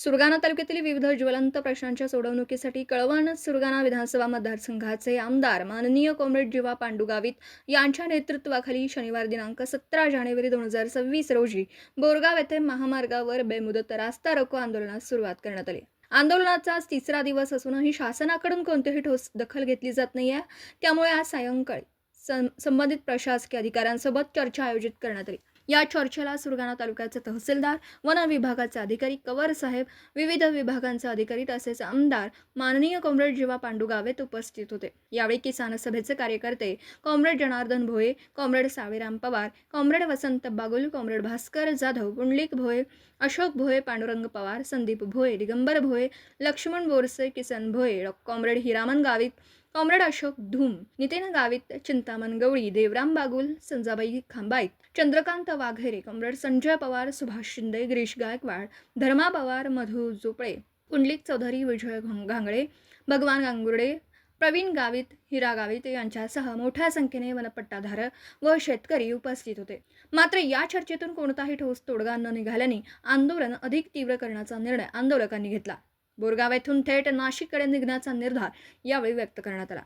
सुरगाणा तालुक्यातील विविध ज्वलंत प्रश्नांच्या सोडवणुकीसाठी कळवण सुरगाणा विधानसभा मतदारसंघाचे आमदार माननीय कॉम्रेड जीवा पांडुगावित यांच्या नेतृत्वाखाली शनिवार दिनांक सतरा जानेवारी दोन हजार सव्वीस रोजी बोरगाव येथे महामार्गावर बेमुदत रास्ता रोको आंदोलनास सुरुवात करण्यात आली. आंदोलनाचा आज तिसरा दिवस असूनही शासनाकडून कोणतीही ठोस दखल घेतली जात नाही आहे त्यामुळे आज सायंकाळी सं- संबंधित प्रशासकीय अधिकाऱ्यांसोबत चर्चा आयोजित करण्यात आली. या चर्चेला सुरगाणा तालुक्याचे तहसीलदार वन विभागाचे अधिकारी कवर साहेब विविध विभागांचे अधिकारी तसेच आमदार माननीय कॉम्रेड जीवा पांडुगावेत उपस्थित होते यावेळी किसान सभेचे कार्यकर्ते comrade Janardan Bhoye comrade Saveram Pawar comrade Vasant Bagul comrade Bhaskar Jadhav Pundlik Bhoye Ashok Bhoye Pandurang Pawar Sandeep Bhoye Digambar Bhoye Laxman Borse Kisan Bhoye डॉ. Comrade Hiraman Gavit comrade Ashok Dhoom Nitin Gavit Chintaman Gawali Devram Bagul Sanjabai Khambait Chandrakant Waghere comrade Sanjay Pawar Subhash Shinde Girish Gaikwad Dharma Pawar Madhu Jopale Pundlik Chaudhari Vijay Ghangale Bhagwan Gangurde Pravin Gavit हिरा गावित यांच्यासह मोठ्या संख्येने वनपट्टाधारक व शेतकरी उपस्थित होते. मात्र या चर्चेतून कोणताही ठोस तोडगा न निघाल्याने आंदोलन अधिक तीव्र करण्याचा निर्णय आंदोलकांनी घेतला. बोरगाव येथून थेट नाशिककडे निघण्याचा निर्धार यावेळी व्यक्त करण्यात आला.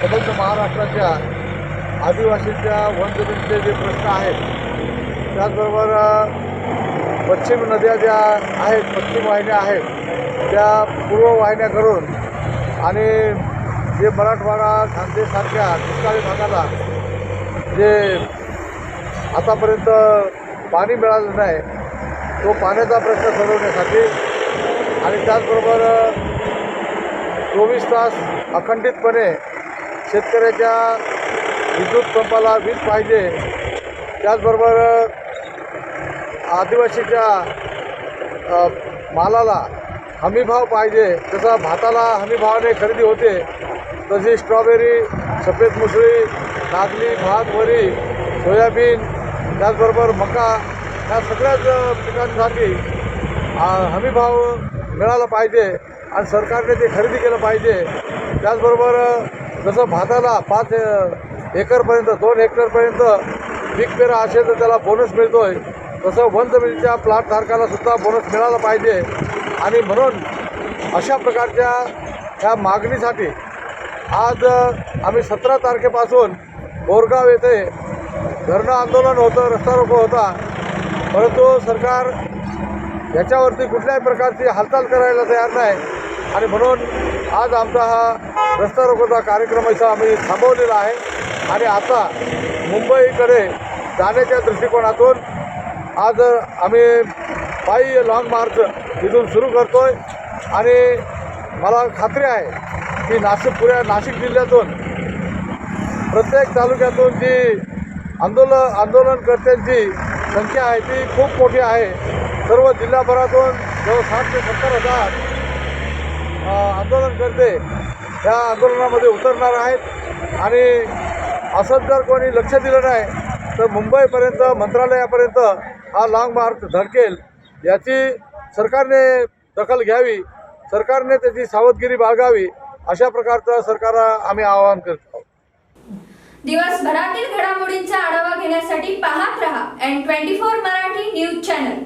सबंध महाराष्ट्राच्या आदिवासीच्या वनजमिनीचे जे प्रश्न आहेत त्याचबरोबर पश्चिम नद्या ज्या आहेत पश्चिम वाहिन्या आहेत त्या पूर्व वाहिन्या करून आणि जे मराठवाडा खानदेशसारख्या दुष्काळी भागाला जे आतापर्यंत पाणी मिळालं नाही तो पाण्याचा प्रश्न सोडवण्यासाठी आणि त्याचबरोबर चोवीस तास अखंडितपणे शेतकऱ्याच्या विद्युत पंपाला वीज पाहिजे. त्याचबरोबर आदिवासीच्या मालाला हमीभाव पाहिजे. जसा भाताला हमीभावाने खरेदी होते तशी स्ट्रॉबेरी सफेद मुसळी नागली भात वरी सोयाबीन त्याचबरोबर मका या सगळ्याच पिकांसाठी हमीभाव मिळालं पाहिजे आणि सरकारने ते खरेदी केलं पाहिजे. त्याचबरोबर जसं भाताला पाच एकरपर्यंत दोन हेक्टरपर्यंत पीक पेरा असेल तर त्याला बोनस मिळतो आहे तसं वन जमिनीच्या प्लॉटधारकाला सुद्धा बोनस मिळाला पाहिजे. आणि म्हणून अशा प्रकारच्या ह्या मागणीसाठी आज आम्ही सतरा तारखेपासून बोरगाव येथे धरणं आंदोलन होतं रस्ता रोको होता. परंतु सरकार याच्यावरती कुठल्याही प्रकारची हालचाल करायला तयार नाही. आणि म्हणून आज आमचा हा रस्ता रोकोचा कार्यक्रम इथं आम्ही थांबवलेला आहे. आणि आता मुंबईकडे जाण्याच्या दृष्टिकोनातून आज आम्ही पायी लाँग मार्च इथून सुरू करतो आहे आणि मला खात्री आहे की नाशिक पुऱ्या नाशिक जिल्ह्यातून प्रत्येक तालुक्यातून जी आंदोलन आंदोलनकर्त्यांची संख्या आहे ती खूप मोठी आहे. सर्व जिल्हाभरातून जवळ साठ ते सत्तर हजार आंदोलनकर्ते या आंदोलनामध्ये उतरणार आहेत. आणि असंच जर कोणी लक्ष दिलं नाही तर मुंबईपर्यंत मंत्रालयापर्यंत हा लाँग मार्च धडकेल. याची सरकारने दखल घ्यावी सरकारने त्याची सावधगिरी बाळगावी अशा प्रकारचं सरकारला आम्ही आवाहन करतो. दिवसभरातील घडामोडींचा आढावा घेण्यासाठी पाहत रहा N twenty four Marathi news channel.